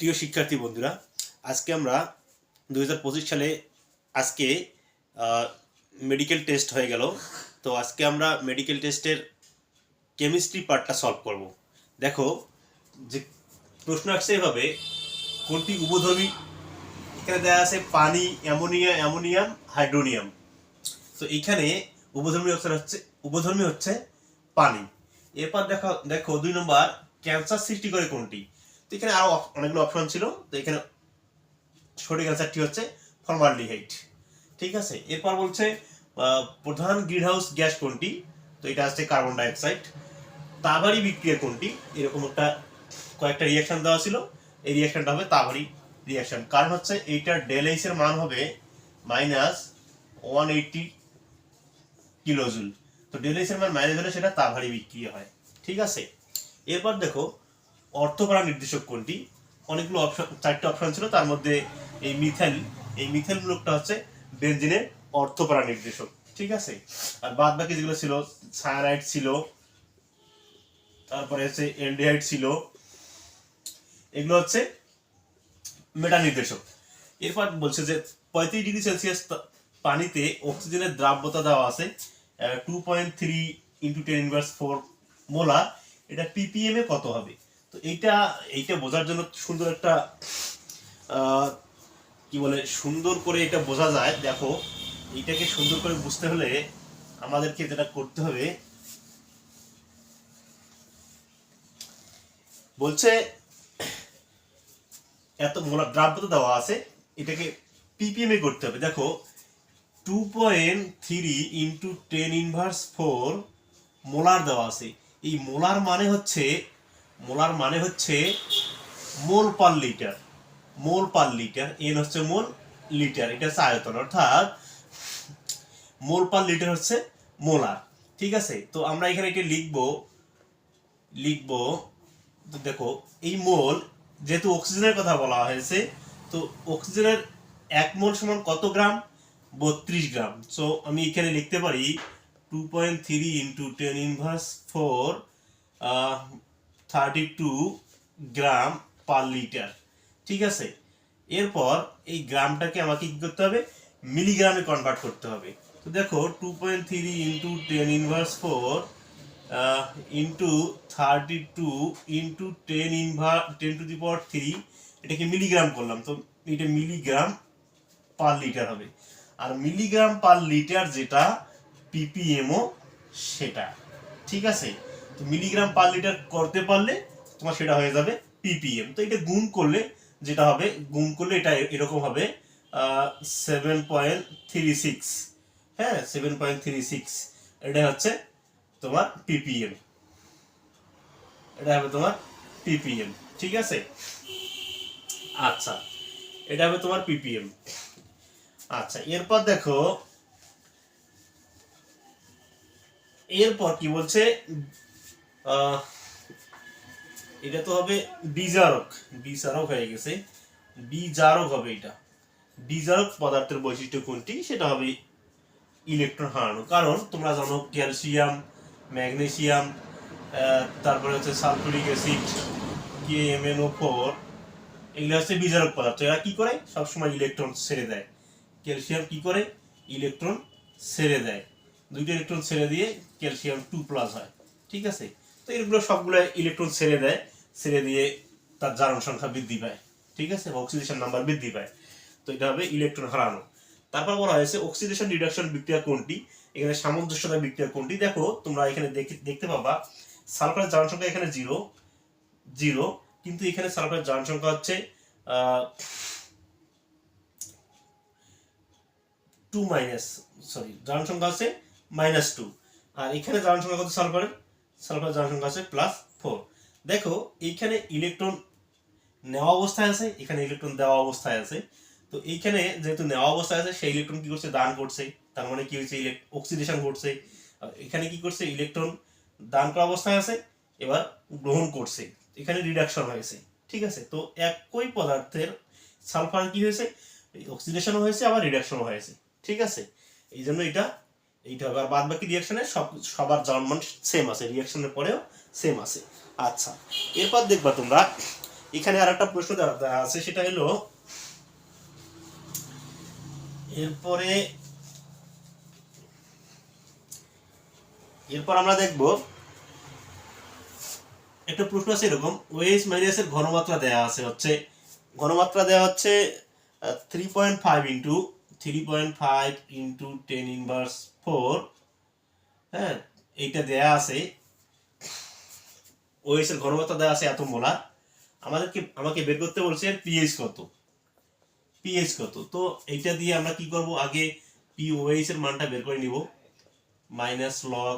প্রিয় শিক্ষার্থী বন্ধুরা, আজকে আমরা দু হাজার পঁচিশ সালে আজকে মেডিকেল টেস্ট হয়ে গেল। তো আজকে আমরা মেডিকেল টেস্টের কেমিস্ট্রি পার্টটা সলভ করব। দেখো, যে প্রশ্ন আসছে এভাবে, কোনটি উপধর্মী এখানে দেওয়া আছে পানি, অ্যামোনিয়া, অ্যামোনিয়াম, হাইড্রোনিয়াম। তো এখানে উপধর্মী অক্ষর হচ্ছে উপধর্মী হচ্ছে পানি। এরপর দেখো দেখো দুই নম্বর, ক্যান্সার সৃষ্টি করে কোনটি? তো এখানে আরও অপ- অনেকগুলো অপশন ছিল। তো এখানে সঠিক অ্যান্সারটি হচ্ছে ফর্মালডিহাইড ঠিক আছে? এরপর বলছে প্রধান গ্রিনহাউস গ্যাস কোনটি? তো এটা হচ্ছে কার্বন ডাইঅক্সাইড তাবারি বিক্রিয়া কোনটি? এরকম একটা কয়েকটা রিয়াকশন দেওয়া ছিল। এই রিয়াকশনটা হবে তাবারি রিয়াকশন কারণ হচ্ছে এইটার ডেলাইস এর মান হবে মাইনাস ওয়ান এইটটি কিলোজুল তো ডেলাইস এর মান মাইনাস হলে সেটা তাবারি বিক্রিয়া হয়। ঠিক আছে? এরপর দেখো অর্থকরা নির্দেশক কোনটি? অনেকগুলো অপশন চারটে অপশন ছিল, তার মধ্যে এই মিথাইল এই মিথাইল গ্রুপটা হচ্ছে বেনজিনের অর্থকরা নির্দেশক, ঠিক আছে? আর বাদ বাকি যেগুলো ছিল সায়ানাইড ছিল, তারপরে হচ্ছে এলডিহাইড ছিল, এগুলো হচ্ছে মেটা নির্দেশক। এরপর বলছে যে পঁয়ত্রিশ ডিগ্রি সেলসিয়াস পানিতে অক্সিজেনের দ্রাব্যতা দেওয়া আছে two point three into ten inverse four molar এটা পিপিএম এ কত হবে? তো এইটা এইটা বোঝার জন্য সুন্দর একটা কি বলে, সুন্দর করে এটা বোঝা যায়। দেখো, এইটাকে সুন্দর করে বুঝতে হলে আমাদেরকে যেটা করতে হবে, বলছে, এত মোলা দ্রাব্যতা দেওয়া আছে, এটাকে পিপিএম এ করতে হবে। দেখো two point three into ten inverse four molar দেওয়া আছে। এই মোলার মানে হচ্ছে মোলার মানে হচ্ছে mole per litre. Mole per litre, N হচ্ছে মোল লিটার, এটা হচ্ছে আয়তন, অর্থাৎ মোল পার লিটার হচ্ছে মোলার, ঠিক আছে? তো আমরা এখানে এটা লিখব লিখব, তো দেখো, এই মোল, যেহেতু অক্সিজেনের কথা বলা হয়েছে, তো অক্সিজেনের এক মোল সমান কত গ্রাম? বত্রিশ গ্রাম। সো আমি এখানে লিখতে পারি two point three into ten inverse four thirty two gram per litre. ঠিক আছে? এরপর এই গ্রামটাকে আমাকে কি করতে হবে? মিলিগ্রামে কনভার্ট করতে হবে। তো দেখো two point three into ten inverse four into thirty two into ten inverse ten to the power three এটাকে মিলিগ্রাম করলাম। তো এটা মিলিগ্রাম পার লিটার হবে। আর মিলিগ্রাম পার লিটার যেটা পিপিএমও সেটা। ঠিক আছে? মিলিগ্রাম পার লিটার করতে পারলে তোমার সেটা হয়ে যাবে পিপিএম তো এটা গুণ করলে যেটা হবে, গুণ করলে এটা এরকম হবে সেভেন পয়েন্ট থ্রি সিক্স হ্যাঁ সেভেন পয়েন্ট থ্রি সিক্স এটা হচ্ছে তোমার পিপিএম এটা হবে তোমার পিপিএম ঠিক আছে? আচ্ছা এটা হবে তোমার পিপিএম আচ্ছা এরপর দেখো, এরপর কি বলছে? এটা তো হবে বিজারক। বিজারক হয়ে গেছে। বিজারক হবে এটা। বিজারক পদার্থের বৈশিষ্ট্য কোনটি? সেটা হবে ইলেকট্রন হারানো। কারণ তোমরা জানো ক্যালসিয়াম, ম্যাগনেসিয়াম তারপরে হচ্ছে সালফুরিক অ্যাসিড কে এমএনও ফোর এগুলো হচ্ছে বিজারক পদার্থ। এরা কি করে? সবসময় ইলেকট্রন ছেড়ে দেয়। ক্যালসিয়াম কি করে? ইলেকট্রন ছেড়ে দেয়। দুইটা ইলেকট্রন ছেড়ে দিয়ে ক্যালসিয়াম টু প্লাস হয়। ঠিক আছে? তো এগুলো সবগুলো ইলেকট্রন ছেড়ে দেয়, ছেড়ে দিয়ে তার জারণ সংখ্যা বৃদ্ধি পায়। ঠিক আছে? অক্সিডেশন নাম্বার বৃদ্ধি পায়। তো এটা হবে ইলেকট্রন হারানো। তারপর বলা হয়েছে অক্সিডেশন রিডাকশন বিক্রিয়া কোনটি? এখানে সামঞ্জস্যতা বিক্রিয়া কোনটি? দেখো, তোমরা এখানে দেখে- দেখতে পাবা সালফারের জারণ সংখ্যা এখানে জিরো জিরো কিন্তু এখানে সালফারের জারণ সংখ্যা হচ্ছে টু মাইনাস সরি জারণ সংখ্যা আছে মাইনাস টু আর এখানে জারণ সংখ্যা কত সালফারের সালফারের জারণ সংখ্যা আছে প্লাস ফোর দেখো, এইখানে ইলেকট্রন নেওয়া অবস্থায় আছে, এখানে ইলেকট্রন দেওয়া অবস্থায় আছে। তো এইখানে যেহেতু নেওয়া অবস্থায় আছে, সেই ইলেকট্রন কি করছে? দান করছে। তার মানে কি হয়েছে? অক্সিডেশন আর এখানে কি করছে? ইলেকট্রন দান করা অবস্থায় আছে, এবার গ্রহণ করছে। এখানে রিডাকশন হয়েছে, ঠিক আছে? তো একই পদার্থের সালফার কি হয়েছে? অক্সিডেশনও হয়েছে, আবার রিডাকশনও হয়েছে, ঠিক আছে? এই জন্য এটা এইটা হবে আর বাদ বাকি রিয়াকশনে সব, সবার জার্মান সেম আছে রিয়াকশনের পরেও সেম আছে। আচ্ছা এরপর দেখবা তোমরা, এখানে আর একটা প্রশ্ন আছে, সেটা হলো, এরপরে, এরপর আমরা দেখব, একটা প্রশ্ন আছে এরকম ওএস মাইনাসের ঘনমাত্রা দেওয়া আছে হচ্ছে, ঘনমাত্রা দেওয়া হচ্ছে three point five into three point five into ten inverse four হ্যাঁ এইটা দেয়া আছে। ওএস এর ঘনমাত্রা দেওয়া আছে এত মোলার আমাদেরকে, আমাকে বের করতে বলছে পিএইচ কত। পিএইচ কত। তো এইটা দিয়ে আমরা কি করব? আগে পি ওএইচ এর মানটা বের করে নিব। মাইনাস লগ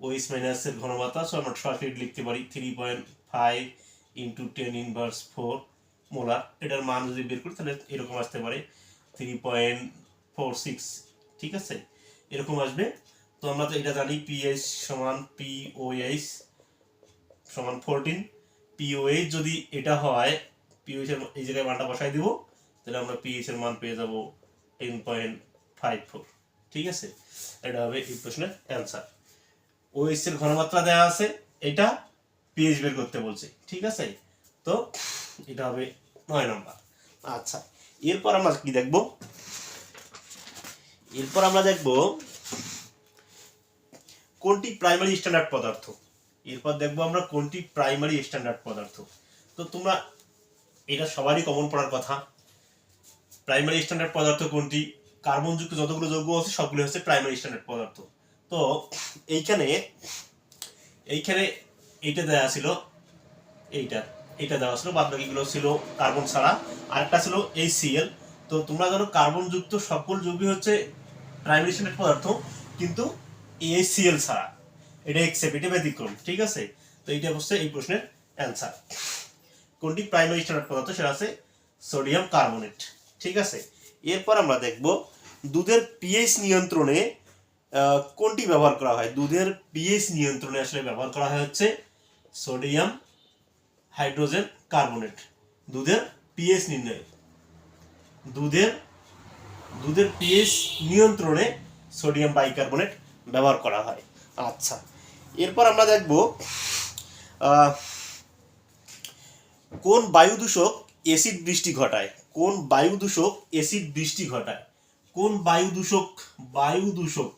ওএইচ মাইনাসের ঘনমাত্রা সো আমরা শর্টকাট লিখতে পারি three point five into ten inverse four molar এটার মান যদি বের করি, তাহলে এরকম আসতে পারে থ্রি পয়েন্ট ফোর সিক্স ঠিক আছে? এরকম আসবে। তো আমরা তো এটা জানি পিএইচ সমান পিওএইচ সমান ফোরটিন পিওএইচ যদি এটা হয় পিওএইচ এর এই জায়গায় মানটা বসাই দিব, তাহলে আমরা পিএইচ এর মান পেয়ে যাব টেন পয়েন্ট ফাইভ ফোর ঠিক আছে? এটা হবে এই প্রশ্নের অ্যান্সার ওএইচ এর ঘনমাত্রা দেওয়া আছে, এটা পিএইচ বের করতে বলছে। ঠিক আছে? তো এটা হবে নয় নম্বর। আচ্ছা এরপর আমরা কি দেখব? এরপর আমরা দেখব কোনটি প্রাইমারি স্ট্যান্ডার্ড পদার্থ। এরপর দেখব আমরা কোনটি প্রাইমারি স্ট্যান্ডার্ড পদার্থ। তো তোমরা, এটা সবারই কমন পড়ার কথা। প্রাইমারি স্ট্যান্ডার্ড পদার্থ কোনটি? কার্বনযুক্ত যতগুলো যৌগ আছে সবগুলো হচ্ছে প্রাইমারি স্ট্যান্ডার্ড পদার্থ। তো এইখানে এইখানে এইটা দেওয়া ছিল, এইটা এটা দেওয়া ছিল বাদ বাকিগুলো ছিল কার্বন ছাড়া। আরেকটা ছিল এই সিএল তো তোমরা জানো কার্বনযুক্ত সকল যৌগই হচ্ছে প্রাইমারি স্ট্যান্ডার্ড পদার্থ, কিন্তু এই সিএল ছাড়া। এটা এক্সেপ্ট এটা ব্যতিক্রম, ঠিক আছে? তো এইটা হচ্ছে এই প্রশ্নের অ্যান্সার কোনটি প্রাইমারি স্ট্যান্ডার্ড পদার্থ? সেটা আছে সোডিয়াম কার্বনেট ঠিক আছে? এরপর আমরা দেখব দুধের পিএইচ নিয়ন্ত্রণে কোনটি ব্যবহার করা হয়? দুধের পিএইচ নিয়ন্ত্রণে আসলে ব্যবহার করা হয় হচ্ছে সোডিয়াম হাইড্রোজেন কার্বনেট দুধের পিএইচ নির্ণয়। দুধের দুধের পিএইচ নিয়ন্ত্রণে সোডিয়াম বাইকার্বনেট ব্যবহার করা হয়। আচ্ছা এরপর আমরা দেখব কোন বায়ু দূষক এসিড বৃষ্টি ঘটায়? কোন বায়ু দূষক এসিড বৃষ্টি ঘটায়? কোন বায়ু দূষক বায়ু দূষক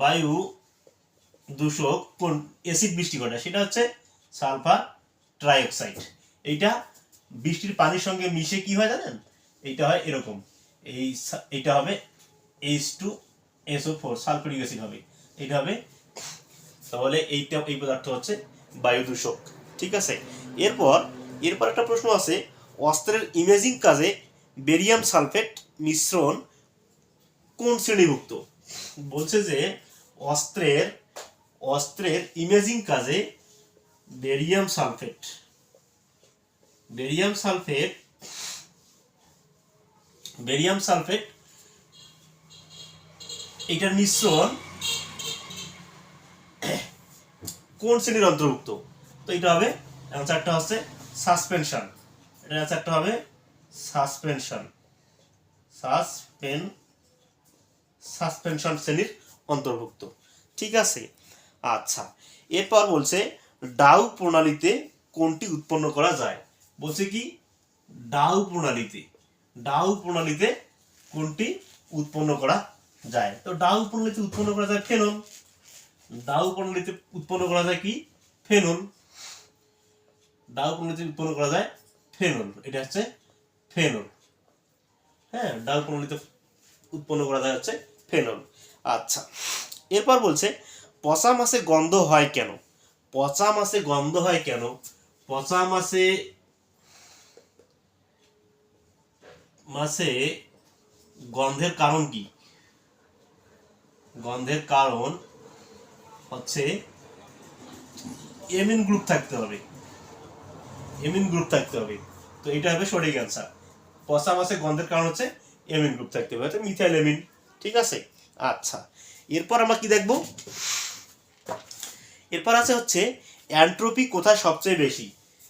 বায়ু দূষক কোন এসিড বৃষ্টি ঘটায়? সেটা হচ্ছে সালফার ট্রাইঅক্সাইড। এইটা বৃষ্টির পানির সঙ্গে মিশে কি হয় জানেন? এইটা হয় এরকম। এই এইটা হবে H two S O four sulphuric acid হবে। এটা হবে তাহলে এইটা, এই পদার্থ হচ্ছে বায়ু দূষক ঠিক আছে? এরপর এরপর একটা প্রশ্ন আছে, অস্ত্রের ইমেজিং কাজে বেরিয়াম সালফেট মিশ্রণ কোন শ্রেণীভুক্ত? বলছে যে অস্ত্রের অস্ত্রের ইমেজিং কাজে barium sulphate barium sulphate barium sulphate এটার মিশ্রণ কোন শ্রেণির অন্তর্ভুক্ত? তো এটা হবে অ্যান্সারটা হচ্ছে সাসপেনশন। এটা অ্যান্সারটা হবে সাসপেনশন। সাসপেন সাসপেনশন শ্রেণির অন্তর্ভুক্ত। ঠিক আছে? আচ্ছা। এরপর বলছে, ডাউ প্রণালীতে কোনটি উৎপন্ন করা যায়? বলছে কি, ডাউ প্রণালীতে। ডাউ প্রণালীতে কোনটি উৎপন্ন করা যায়? তো ডাউ প্রণালীতে উৎপন্ন করা যায় ফেনল। ডাউ প্রণালীতে উৎপন্ন করা যায় কি? ফেনল। ডাউ প্রণালীতে উৎপন্ন করা যায় ফেনল। এটা হচ্ছে ফেনল। হ্যাঁ ডাউ প্রণালীতে উৎপন্ন করা যায় হচ্ছে ফেনল। আচ্ছা এরপর বলছে, পচা মাছে গন্ধ হয় কেন? পচা মাছে গন্ধ হয় কেন? পচা মাছে মাছে গন্ধের কারণ কি? গন্ধের কারণ হচ্ছে এমিন গ্রুপ থাকতে হবে। এমিন গ্রুপ থাকতে হবে। তো এটা হবে সঠিক অ্যান্সার পচা মাছে গন্ধের কারণ হচ্ছে এমিন গ্রুপ থাকতে হবে। হয়তো মিথাইল এমিন ঠিক আছে? আচ্ছা। এরপর আমরা কি দেখব? এরপর আছে হচ্ছে অ্যান্ট্রোপি কোথায় সবচেয়ে বেশি?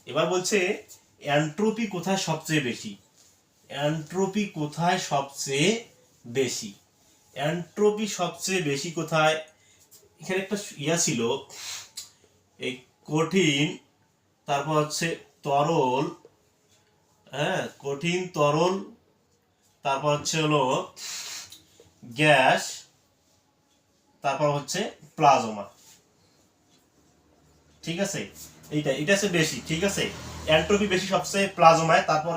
এবার বলছে অ্যান্ট্রোপি কোথায় সবচেয়ে বেশি? অ্যান্ট্রোপি কোথায় সবচেয়ে বেশি? অ্যান্ট্রোপি সবচেয়ে বেশি কোথায়? এখানে একটা ইয়া ছিল, এই কঠিন, তারপর হচ্ছে তরল হ্যাঁ কঠিন, তরল, তারপর হচ্ছে হলো গ্যাস, তারপর হচ্ছে প্লাজমা। ঠিক আছে? এইটা এটা হচ্ছে বেশি, ঠিক আছে? অ্যান্ট্রপি বেশি সবচেয়ে প্লাজমায়, তারপর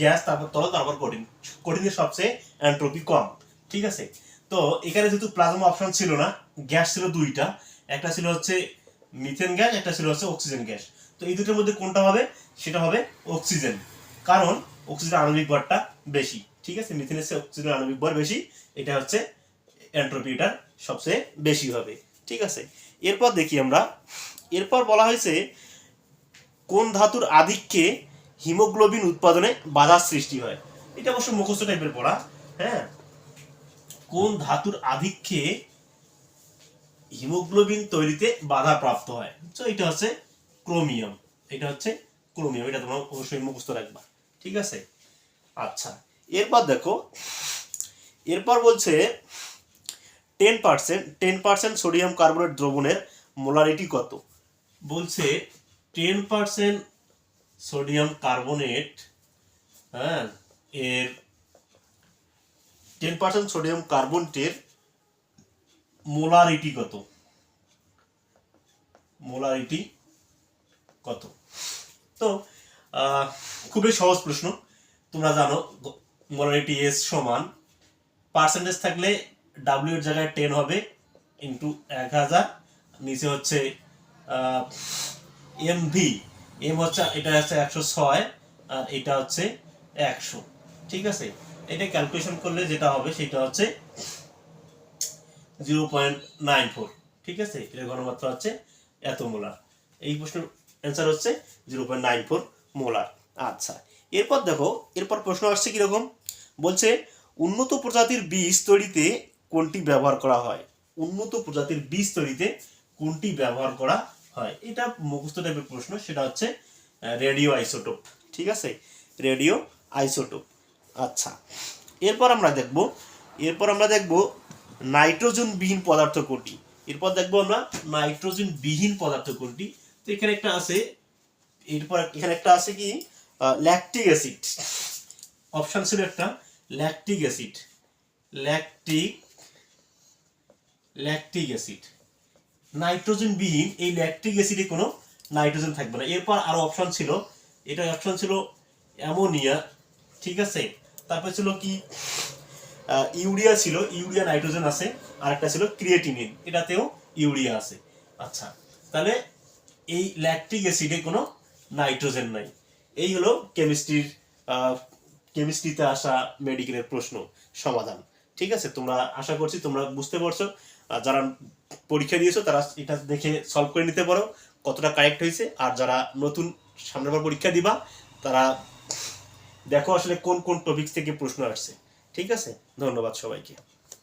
গ্যাস, তারপর তরল, তারপর কঠিন। কঠিনের সবচেয়ে অ্যান্ট্রপি কম, ঠিক আছে? তো এখানে যেহেতু প্লাজমা অপশন ছিল না, গ্যাস ছিল দুইটা। একটা ছিল হচ্ছে মিথেন গ্যাস, একটা ছিল হচ্ছে অক্সিজেন গ্যাস। তো এই দুটোর মধ্যে কোনটা হবে? সেটা হবে অক্সিজেন। কারণ অক্সিজেন আণবিক ভরটা বেশি, ঠিক আছে? মিথেনের চেয়ে অক্সিজেন আণবিক ভর বেশি, এটা হচ্ছে এন্ট্রপিটার সবচেয়ে বেশি হবে, ঠিক আছে? এরপর দেখি আমরা। এরপর বলা হয়েছে কোন ধাতুর আধিক্যে হিমোগ্লোবিন উৎপাদনে বাধার সৃষ্টি হয়। এটা অবশ্য মুখস্থ টাইপের পড়া হ্যাঁ? কোন ধাতুর আধিক্যে হিমোগ্লোবিন তৈরিতে বাধা প্রাপ্ত হয়? তো এটা হচ্ছে ক্রোমিয়াম। এটা হচ্ছে ক্রোমিয়াম। এটা তোমরা অবশ্যই মুখস্থ রাখবা। ঠিক আছে? আচ্ছা এরপর দেখো, এরপর বলছে ten percent ten percent sodium carbonate দ্রবণের মোলারিটি কত? বলছে টেন পার্সেন্ট সোডিয়াম কার্বনেট হ্যাঁ এর টেন পার্সেন্ট সোডিয়াম কার্বনেটের মোলারিটি কত? মোলারিটি কত? তো খুবই সহজ প্রশ্ন। তোমরা জানো, মোলারিটি এস সমান পার্সেন্টেজ থাকলে ডাব্লিউ এর জায়গায় টেন হবে ইন্টু এক হাজার, নিচে হচ্ছে এম ভি এম হচ্ছে, এটা হচ্ছে একশো ছয় আর এটা হচ্ছে একশো। ঠিক আছে? এটা ক্যালকুলেশন করলে যেটা হবে সেটা হচ্ছে জিরো পয়েন্ট নাইন ফোর। ঠিক আছে? এটা ঘনমাত্রা হচ্ছে এত মোলার। এই প্রশ্নের অ্যান্সার হচ্ছে zero point nine four molar. আচ্ছা এরপর দেখো, এরপর প্রশ্ন আসছে কীরকম? বলছে, উন্নত প্রজাতির বীজ তৈরিতে কোনটি ব্যবহার করা হয়? উন্নত প্রজাতির বীজ তৈরিতে কোনটি ব্যবহার করা হয়। এটা মুখস্থ টাইপের প্রশ্ন, সেটা হচ্ছে রেডিও আইসোটোপ ঠিক আছে? রেডিও আইসোটোপ আচ্ছা। এরপর আমরা দেখব, এরপর আমরা দেখব নাইট্রোজেন বিহীন পদার্থ কোনটি? এরপর দেখব আমরা নাইট্রোজেন বিহীন পদার্থ কোনটি? তো এখানে একটা আছে, এরপর এখানে একটা আছে কি? ল্যাকটিক অ্যাসিড অপশন ছিল একটা lactic acid lactic lactic acid nitrogen বিহীন এই ল্যাকটিক অ্যাসিডে কোনো নাইট্রোজেন থাকবে না। এরপর আরও অপশন ছিল। এটা অপশন ছিল অ্যামোনিয়া, ঠিক আছে? তারপর ছিল কি? ইউরিয়া ছিল, ইউরিয়া নাইট্রোজেন আছে। আর একটা ছিল ক্রিয়েটিনিন, এটাতেও ইউরিয়া আছে। আচ্ছা তাহলে এই ল্যাকটিক অ্যাসিডে কোনো নাইট্রোজেন নাই। এই হলো কেমিস্ট্রির কেমিস্ট্রিতে আসা মেডিকেলের প্রশ্ন সমাধান। ঠিক আছে? তোমরা আশা করছি তোমরা বুঝতে পারছ। যারা পরীক্ষা দিয়েছ, তারা এটা দেখে সলভ করে নিতে পারো কতটা কারেক্ট হয়েছে। আর যারা নতুন সামনের বার পরীক্ষা দিবা, তারা দেখো আসলে কোন কোন টপিক থেকে প্রশ্ন আসছে। ঠিক আছে? ধন্যবাদ সবাইকে।